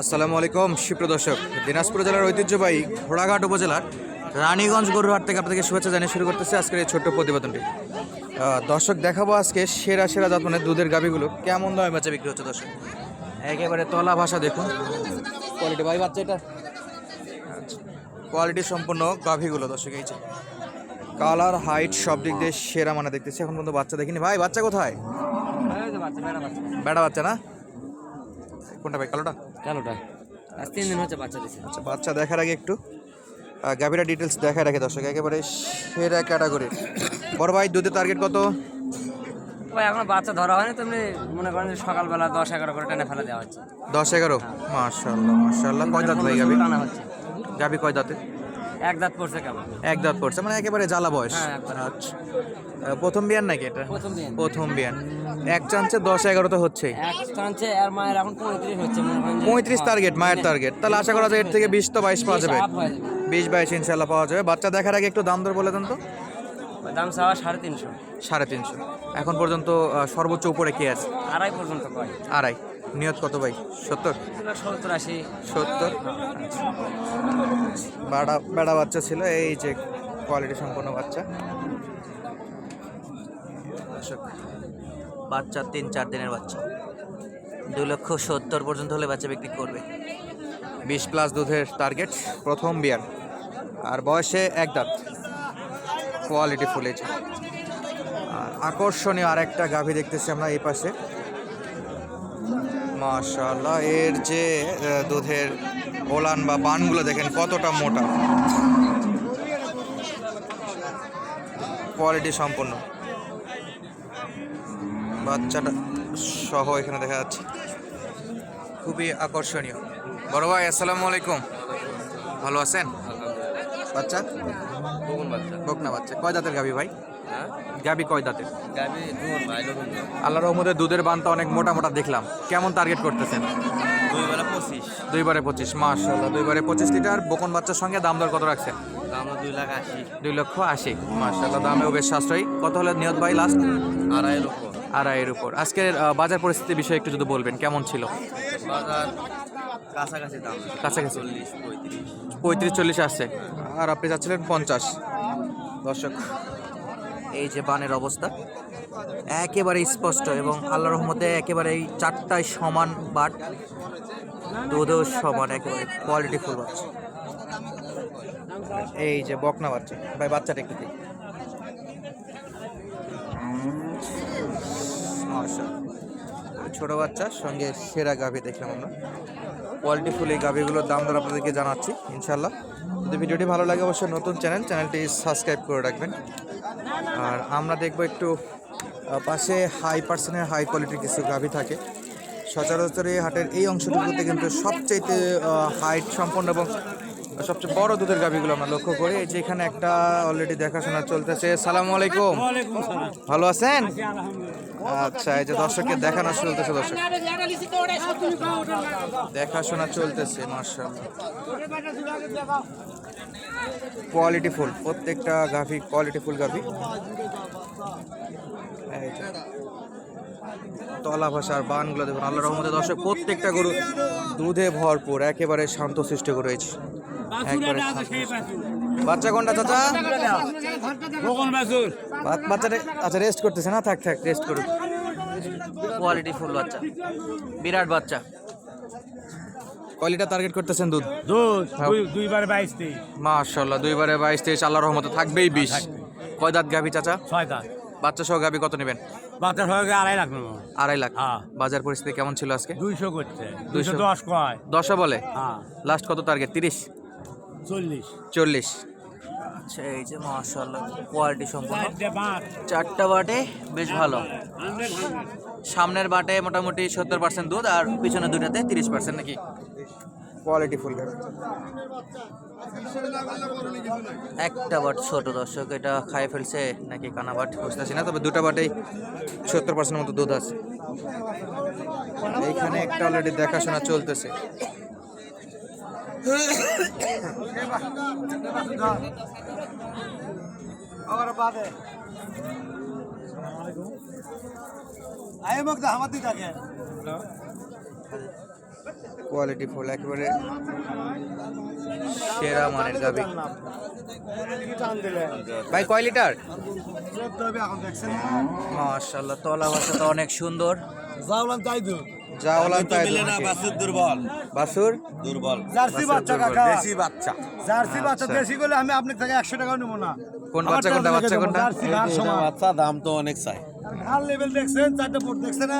আসসালামু আলাইকুম। সুপ্রদর্শক দিনাজপুর জেলার ঐতিহ্যবাহী ঘোড়াঘাট উপজেলার রানীগঞ্জ গরুহাট থেকে আপনাদেরকে শুভেচ্ছা জানিয়ে শুরু করতেছে আজকের এই ছোট্ট প্রতিবেদনটি। দর্শক দেখাবো আজকে সেরা সেরা জাত মানে দুধের গাভিগুলো। কেমন দামে বাচ্চা বিক্রি হচ্ছে দর্শক? একেবারে তলা ভাষা দেখুন। কোয়ালিটি ভাই বাচ্চা এটা? কোয়ালিটি সম্পন্ন গাভিগুলো দর্শক এই যে কালার হাইট সব দিক দিয়ে সেরা মানে দেখতেছি। এখন পর্যন্ত বাচ্চা দেখিনি। ভাই বাচ্চা কোথায়? বেড়া বাচ্চা না? কোনটা ভাই কালোটা? কালোটা। আজ তিন দিন হচ্ছে বাচ্চা দিচ্ছে আচ্ছা বাচ্চা দেখার আগে একটু। গাভীরা ডিটেলস দেখায় রাখে দর্শক একেবারে সেরা ক্যাটাগরি বড় ভাই দুধের টার্গেট কত? ভাই এখন বাচ্চা ধরা হয়নি তুমি মনে করেন যে সকালবেলা দশ এগারো করে টেনে ফেলে দেওয়া হচ্ছে। দশ এগারো? মার্শাল্লাহ মার্শাল্লাহ কয় দাঁত ভাই গাভী? টানা হচ্ছে। গাভী কয় দাঁতে? এক দাঁত পড়ছে কেমন? এক দাঁত পড়ছে মানে একেবারে জ্বালা বয়স। হ্যাঁ, আচ্ছা প্রথম বিয়ান নাকি এটা? প্রথম দিন প্রথম বিয়ান। এক চান্সে দশ এগারো তো হচ্ছেই। এক টানছে আর মায়ের এখন পঁয়ত্রিশ হচ্ছে পঁয়ত্রিশ টার্গেট মায়ের টার্গেট তাহলে আশা করা যায় এর থেকে বিশ তো বাইশ পাওয়া যাবে। হয়ে বিশ বাইশ ইনশাল্লাহ পাওয়া যাবে। বাচ্চা দেখার আগে একটু দাম দর বলে দেন তো। দাম চাওয়া সাড়ে তিনশো। সাড়ে তিনশো। এখন পর্যন্ত সর্বোচ্চ উপরে কে আছে? আড়াই পর্যন্ত কয়? আড়াই। নিয়ত কত ভাই? সত্তর? সত্তর। আশি সত্তর বাড়া, বেড়া বাচ্চা ছিল, এই যে কোয়ালিটি সম্পন্ন বাচ্চা। বাচ্চা তিন, চার দিনের বাচ্চা। দু লক্ষ সত্তর পর্যন্ত হলে বাচ্চা বিক্রি করবে। বিশ প্লাস দুধের টার্গেট প্রথম বিয়ার। আর বয়সে এক দাঁত। কোয়ালিটি ফুলেছে। আর আকর্ষণীয় আরেকটা গাভী দেখতেছি আমরা এই পাশে। মাশাআল্লাহ এর যে দুধের ওলান বা বানগুলো দেখেন কতটা মোটা। কোয়ালিটি সম্পন্ন বাচ্চাটা সহ এখানে দেখা যাচ্ছে। খুবই আকর্ষণীয়। বড় ভাই আসসালামু আলাইকুম। ভালো আছেন? বাচ্চা? বাচ্চা। বকনা বাচ্চা। কয় দাঁতের গাবি ভাই? গাবি কয় দাঁতের? গাবি ভাই নতুন আল্লাহ রহমদের দুধের বানটা অনেক মোটা মোটা দেখলাম। কেমন টার্গেট করতেছেন? দুইবারে পঁচিশ। মাশাল্লাহ দুইবারে পঁচিশ লিটার বকন বাচ্চার সঙ্গে দাম দর কত রাখছেন? দাম দুই লক্ষ আশি মাশাল্লাহ দামেও বেশ সাশ্রয়ী। কত হলে নিয়ত ভাই লাস্ট আড়াই লক্ষ আড়াইয়ের উপর। আজকের বাজার পরিস্থিতি বিষয়ে একটু যদি বলবেন কেমন ছিল? বাজার কাছাকাছি দাম। কাছাকাছি? পঁয়ত্রিশ চল্লিশ আসছে। আর আপনি যাচ্ছিলেন পঞ্চাশ। দর্শক এই যে বানের অবস্থা, একেবারে স্পষ্ট এবং আল্লাহ রহমতে একেবারে এই চারটায় সমান বাট, দুধেও সমান একেবারে কোয়ালিটি ফুল বাচ্চা। এই যে বকনা বাচ্চা, ভাই বাচ্চাটা একটু ছোট বাচ্চা, সঙ্গে সেরা গাভী দেখলাম আমরা। কোয়ালিটি ফুল এই গাভীগুলোর দাম দর আপনাদেরকে জানাচ্ছি ইনশাল্লাহ যদি ভিডিওটি ভালো লাগে অবশ্যই নতুন চ্যানেল, চ্যানেলটি সাবস্ক্রাইব করে রাখবেন। আর আমরা দেখব একটু পাশে হাই পার্সেন্টের হাই কোয়ালিটির কিছু গাভী থাকে। সচরাচর এই হাটের এই অংশটুকুতে কিন্তু সবচেয়ে হাইট সম্পন্ন এবং সবচেয়ে বড় দুধের গাভীগুলো আমরা লক্ষ্য করি। এই যে এখানে একটা অলরেডি দেখাশোনা চলতেছে। সালাম আলাইকুম। ভালো আছেন? আচ্ছা এই যে দর্শককে দেখানো চলতেছে, দর্শক দেখাশোনা চলতেছে মার্শাল্লাহ কোয়ালিটি ফুল প্রত্যেকটা গাভি কোয়ালিটি ফুল গাভি। তলা ভাষার বানগুলো দেখুন আল্লাহ রহমতে দর্শক, প্রত্যেকটা গরু দুধে ভরপুর, একেবারে শান্ত সৃষ্টি করে রয়েছে একবারে শান্ত। বাচ্চা কোনটা চাচা? বাচ্চাটা আচ্ছা রেস্ট করতেছে না? থাক থাক রেস্ট করুক। কোয়ালিটি ফুল বাচ্চা। বিরাট বাচ্চা। কয়লিটা টার্গেট করতেছেন দুধ? দুধ হ্যাঁ। দুই দুইবার বাইশ তেইশ। মাশাল্লাহ দুইবারে বাইশ তেইশ আল্লাহ রহমতে থাকবেই বিশ। কয় দাঁত গাভি চাচা? ছয় দাঁত। বাচ্চা সহ গাভি কত নেবেন? বাচ্চার হয়ে গেলে আড়াই লাখ নেব। আড়াই লাখ। হ্যাঁ। বাজার পরিস্থিতি কেমন ছিল আজকে? দুইশো করছে। দুইশো। দশ কয়? দশও বলে? হ্যাঁ। লাস্ট কত টার্গেট তিরিশ? চল্লিশ। চল্লিশ। আচ্ছা এই যে মাশাল্লাহ কোয়ালিটি সম্পূর্ণ। চারটে বাটে। বেশ ভালো। সামনের বাটে মোটামুটি সত্তর পার্সেন্ট দুধ আর পিছনে দুটাতে তিরিশ পার্সেন্ট নাকি? Quality full. একটা বাট ছোট দর্শক এটা খাই ফেলছে নাকি কানা বাট? বুঝতেছি না তবে দুটা বাটেই সত্তর পার্সেন্ট মতো দুধ আছে। এইখানে একটা অলরেডি দেখাশোনা চলতেছে। আয় মুখ দা আমার দিকে কোয়ালিটি ফুল একেবারে সেরা মানের গাবি। ভাই কয় লিটার? মাশাআল্লাহ তলা বাসা তো অনেক সুন্দর। জাওলান তাই দুর্বল। বাসুর? দুর্বল। জার্সি বাচ্চা কাকা। দেশি বাচ্চা। জার্সি বাচ্চা আচ্ছা। দেশি আমি আপনার থেকে একশো টাকা নেব না। কোন বাচ্চা কোনটা বাচ্চা কোনটা? জার্সি সমান। বাচ্চা দাম তো অনেক চাই। লেভেল দেখছেন চারটে দেখছেন না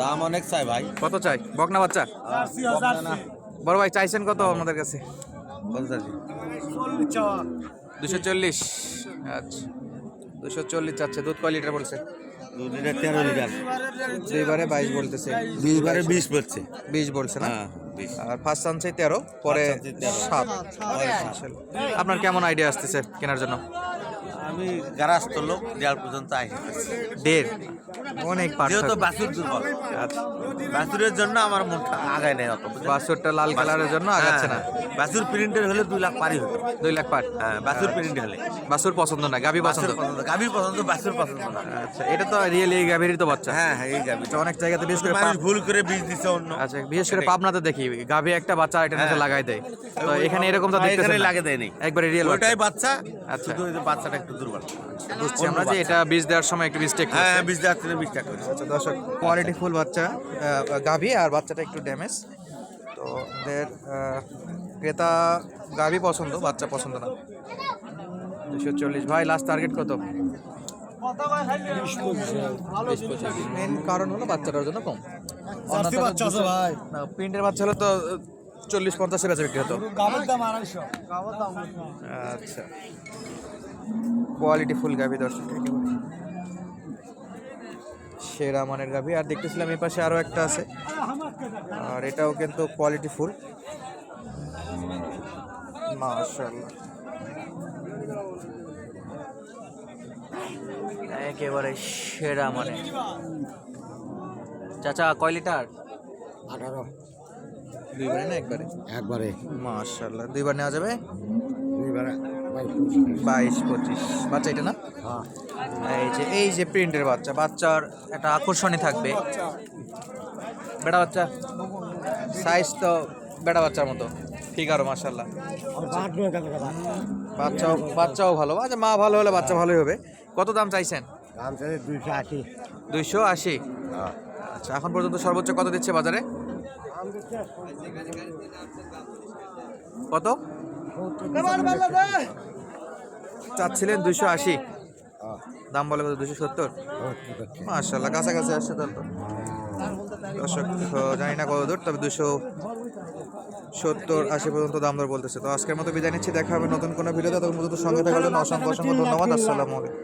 দাম অনেক চাই ভাই। কত চাই? বকনা বাচ্চা? Jersey jersey. বড় ভাই চাইছেন কত আমাদের কাছে? চল্লিশ চাওয়া। দুশো চল্লিশ। আচ্ছা। দুশো চল্লিশ চাচ্ছে দুধ কয় লিটার বলছে? দু লিটার তেরো লিটার দুইবারে বাইশ বলতেছে। বিশ বারে বিশ বলছে। বিশ বলছে না? হ্যাঁ আর ফার্স্ট চান্সে তেরো পরে সাত। আপনার কেমন আইডিয়া আসতেছে কেনার জন্য? আমি গারাজ লোক দেওয়ার পর্যন্ত আসি দেড়। অনেক যেহেতু বাছুর দুর্বল। আচ্ছা। বাছুরের জন্য আমার মনটা আগায় নেই অত বাছুরটা লাল কালারের জন্য আগাচ্ছে না। হ্যাঁ, বাছুর প্রিন্টের হলে দুই লাখ পারি হতো। দুই লাখ পার হ্যাঁ বাছুর প্রিন্ট হলে। বাছুর পছন্দ না গাবি পছন্দ। বাছুর পছন্দ পছন্দ বাছুর পছন্দ না। আচ্ছা এটা তো রিয়েল এই গাভীরই তো বাচ্চা। হ্যাঁ হ্যাঁ এই গাভী তো অনেক জায়গাতে বিশেষ করে ভুল করে বীজ দিছে অন্য। আচ্ছা বিশেষ করে পাবনাতে দেখি গাভী একটা বাচ্চা এটা নিচে। লাগাই দেয়। তো এখানে এরকম তো দেখতেছেন। লাগে দেয়নি। একবারে রিয়েল ওইটাই বাচ্চা। আচ্ছা। শুধু বাচ্চাটা একটু বুঝছি আমরা যে এটা বীজ দেওয়ার সময় একটু মিস্টেক হ্যাঁ বীজ দেওয়ার থেকে বীজটা করি আচ্ছা দর্শক কোয়ালিটি ফুল বাচ্চা গাভী আর বাচ্চাটা একটু ড্যামেজ তো ওদের ক্রেতা গাভী পছন্দ বাচ্চা পছন্দ না। দুশো চল্লিশ। ভাই লাস্ট টার্গেট কত? মেন কারণ হলো বাচ্চাটার জন্য কম। জার্সি বাচ্চা ভাই। প্রিন্টের বাচ্চা হলে তো চল্লিশ পঞ্চাশে বেচা বিক্রি হতো। আচ্ছা। কোয়ালিটি ফুল গাভি দর্শক একেবারে। সেরা মানের গাভি। আর দেখতেছিলাম এই পাশে আরও একটা আছে। আর এটাও কিন্তু কোয়ালিটি ফুল একেবারে সেরা মানে চাচা কয় লিটার? আঠারো। দুইবারে না একবারে? একবারে। মাশাআল্লাহ। দুইবার নেওয়া যাবে? দুইবারে। বাইশ পঁচিশ। বাচ্চা এটা না? হ্যাঁ। এই যে এই যে প্রিন্টের বাচ্চা বাচ্চার একটা আকর্ষণই থাকবে। বেটা বাচ্চা সাইজ তো বেটা বাচ্চার মতো ফিগারও মাসাল্লাহ বাচ্চাও বাচ্চাও ভালো। আচ্ছা মা ভালো হলে বাচ্চা ভালোই হবে। কত দাম চাইছেন? দাম চাইছে দুইশো আশি। দুইশো আশি? আচ্ছা এখন পর্যন্ত সর্বোচ্চ কত দিচ্ছে বাজারে? কত? চাচ্ছিলেন দুইশো আশি। দাম বলে দুশো সত্তর। মার্শাল্লাহ কাছাকাছি আসছে তাহলে দর্শক জানি না কত দূর, তবে দুশো সত্তর আশি পর্যন্ত দাম দর বলতেছে। তো আজকের মতো বিদায় নিচ্ছি, দেখা হবে নতুন কোনো ভিডিওতে। তখন পর্যন্ত সঙ্গে জন্য অসংখ্য অসংখ্য ধন্যবাদ। আসসালামু আলাইকুম।